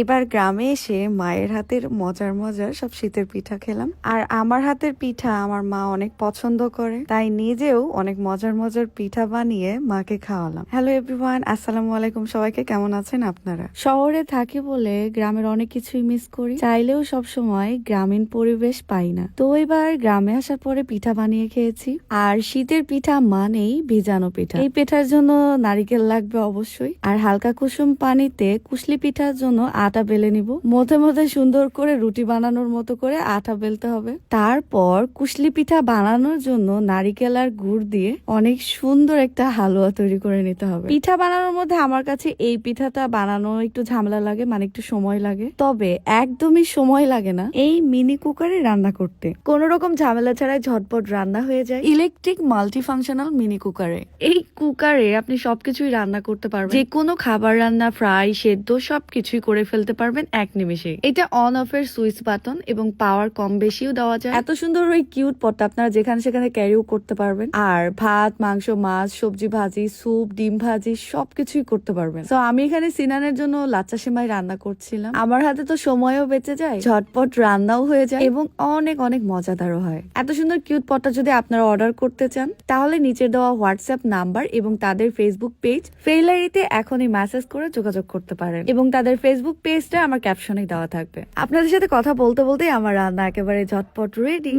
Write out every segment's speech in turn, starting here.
এবার গ্রামে এসে মায়ের হাতের মজার মজার সব শীতের পিঠা খেলাম। আর আমার হাতের পিঠা আমার মা অনেক পছন্দ করে, তাই নিজেও অনেক মজার মজার পিঠা বানিয়ে মাকে খাওয়ালাম। হ্যালো এভরিওয়ান আসসালামু আলাইকুম, সবাইকে কেমন আছেন আপনারা? শহরে থাকি বলে গ্রামের অনেক কিছুই মিস করি, চাইলেও সব সময় গ্রামীণ পরিবেশ পাই না। তো এবার গ্রামে আসার পরে পিঠা বানিয়ে খেয়েছি। আর শীতের পিঠা মানেই ভিজানো পিঠা। এই পিঠার জন্য নারিকেল লাগবে অবশ্যই, আর হালকা কুসুম পানিতে কুশলি পিঠার জন্য আটা বেলে নিব। মধ্যে মধ্যে সুন্দর করে রুটি বানানোর মতো করে আটা বেলতে হবে। তারপর কুশলি পিঠা বানানোর জন্য নারিকেল আর গুড় দিয়ে অনেক সুন্দর একটা হালুয়া তৈরি করে নিতে হবে। পিঠা বানানোর মধ্যে আমার কাছে এই পিঠাটা বানানো একটু ঝামেলা লাগে মানে একটু সময় লাগে। তবে একদমই সময় লাগে না এই মিনি কুকারে রান্না করতে। কোন রকম ঝামেলা ছাড়াই ঝটপট রান্না হয়ে যায়। ইলেকট্রিক মাল্টি ফাংশনাল মিনি কুকারে। এই কুকারে আপনি সবকিছুই রান্না করতে পারবেন। যে কোনো খাবার রান্না, ফ্রাই, সেদ্ধ সবকিছুই করে ফেলতে পারবেন এক নিমিষে। এটা অন অফ এর সুইচ বাটন এবং পাওয়ার কম বেশিও দেওয়া যায়। এত সুন্দর ওই কিউট পটটা আপনারা যেখানে সেখানে ক্যারিও করতে পারবেন। আর ভাত, মাংস, মাছ, সবজি ভাজি স্যুপ ডিম ভাজি, সবকিছুই করতে পারবেন। তো আমি এখানে সিনানের জন্য লাচ্চা সেমাই রান্না করছিলাম। আমার হাতে তো সময়ও বেঁচে যায়, ঝটপট রান্নাও হয়ে যায় এবং অনেক অনেক মজাদারও হয়। এত সুন্দর কিউট পটটা যদি আপনারা অর্ডার করতে চান, তাহলে নিচে দেওয়া হোয়াটসঅ্যাপ নাম্বার এবং তাদের ফেসবুক পেজ ফেইলারিতে এখনই মেসেজ করে যোগাযোগ করতে পারেন। এবং তাদের ফেসবুক পেজটা আমার ক্যাপশনে দেওয়া থাকবে। আপনাদের সাথে কথা বলতে বলতেই আমার রান্না একেবারে ঝটপট রেডি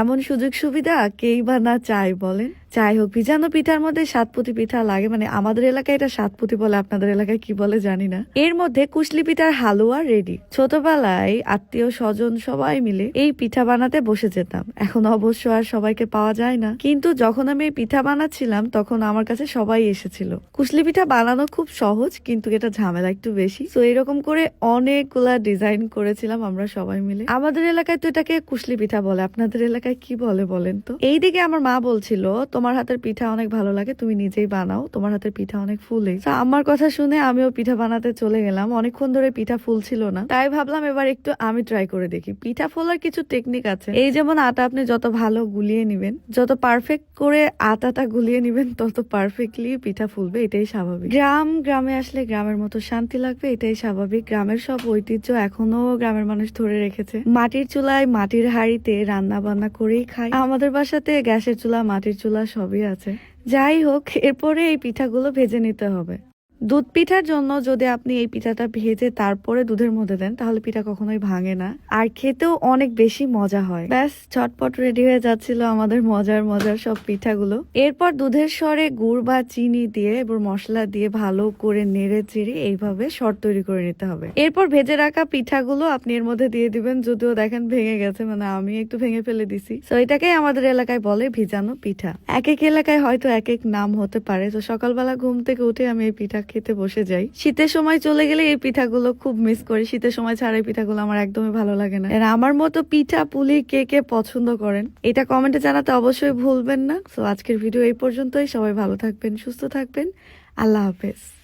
এমন সুযোগ সুবিধা কেই বা না চাই বলেন? যাই হোক ভিজানো পিঠার মধ্যে সাতপুতি পিঠা লাগে মানে আমাদের এলাকায় এটা সাতপুতি বলে, আপনাদের এলাকায় কি বলে জানি না। এর মধ্যে কুশলি পিঠার হালুয়া রেডি ছোটবেলায় আত্মীয়, স্বজন সবাই মিলে এই পিঠা বানাতে বসে যেতাম। এখন অবশ্য আর সবাইকে পাওয়া যায় না। কিন্তু যখন আমি এই পিঠা বানাচ্ছিলাম, তখন আমার কাছে সবাই এসেছিল। কুশলি পিঠা বানানো খুব সহজ, কিন্তু এটা ঝামেলা একটু বেশি। তো এরকম করে অনেকগুলা ডিজাইন করেছিলাম আমরা সবাই মিলে। আমাদের এলাকায় তো এটাকে কুশলি পিঠা বলে, আপনাদের এলাকায় কি বলে বলেন তো? এইদিকে আমার মা বলছিল, তোমার হাতের পিঠা অনেক ভালো লাগে, তুমি নিজেই বানাও, তোমার হাতের পিঠা অনেক ফুলে। আমার কথা শুনে আমিও পিঠা বানাতে চলে গেলাম। অনেকক্ষণ ধরে পিঠা ফুলছিল না। তাই ভাবলাম এবার একটু আমি ট্রাই করে দেখি। পিঠা ফোলার কিছু টেকনিক আছে। এই যেমন আটা আপনি যত ভালো গুলিয়ে নিবেন, যত পারফেক্ট করে আটাটা গুলিয়ে নিবেন, তত পারফেক্টলি পিঠা ফুলবে, এটাই স্বাভাবিক। গ্রাম, গ্রামে আসলে গ্রামের মতো শান্তি লাগবে, এটাই স্বাভাবিক। গ্রামের সব ঐতিহ্য এখনও গ্রামের মানুষ ধরে রেখেছে। মাটির চুলায় মাটির হাড়িতে রান্না বান্না করেই খায়। আমাদের বাসাতে গ্যাসের চুলা, মাটির চুলা সবই আছে। যাই হোক এরপরে এই পিঠাগুলো ভেজে নিতে হবে। দুধ পিঠার জন্য যদি আপনি এই পিঠাটা ভেজে তারপরে দুধের মধ্যে দেন, তাহলে পিঠা কখনোই ভাঙে না। আর খেতেও অনেক বেশি মজা হয়। ব্যাস ছটপট রেডি হয়ে যাচ্ছিল আমাদের মজার মজার সব পিঠাগুলো। এরপর দুধের স্বরে গুড় বা চিনি দিয়ে, এবার মশলা দিয়ে ভালো করে নেড়ে চিড়ে এইভাবে শর্ট তৈরি করে নিতে হবে। এরপর ভেজে রাখা পিঠাগুলো আপনি এর মধ্যে দিয়ে দিবেন, যদিও দেখেন ভেঙে গেছে মানে আমি একটু ভেঙে ফেলে দিছি। তো এটাকেই আমাদের এলাকায় বলে ভিজানো পিঠা। এক এক এলাকায় হয়তো এক এক নাম হতে পারে। তো সকালবেলা ঘুম থেকে উঠে আমি এই পিঠা খেতে বসে যাই। শীতের সময় চলে গেলে এই পিঠাগুলো খুব মিস করি। শীতের সময় ছাড়া এই পিঠাগুলো আমার একদমই ভালো লাগে না। আর আমার মতো পিঠা পুলি কে কে পছন্দ করেন, এটা কমেন্টে জানাতে অবশ্যই ভুলবেন না। তো আজকের ভিডিও এই পর্যন্তই। সবাই ভালো থাকবেন, সুস্থ থাকবেন। আল্লাহ হাফেজ।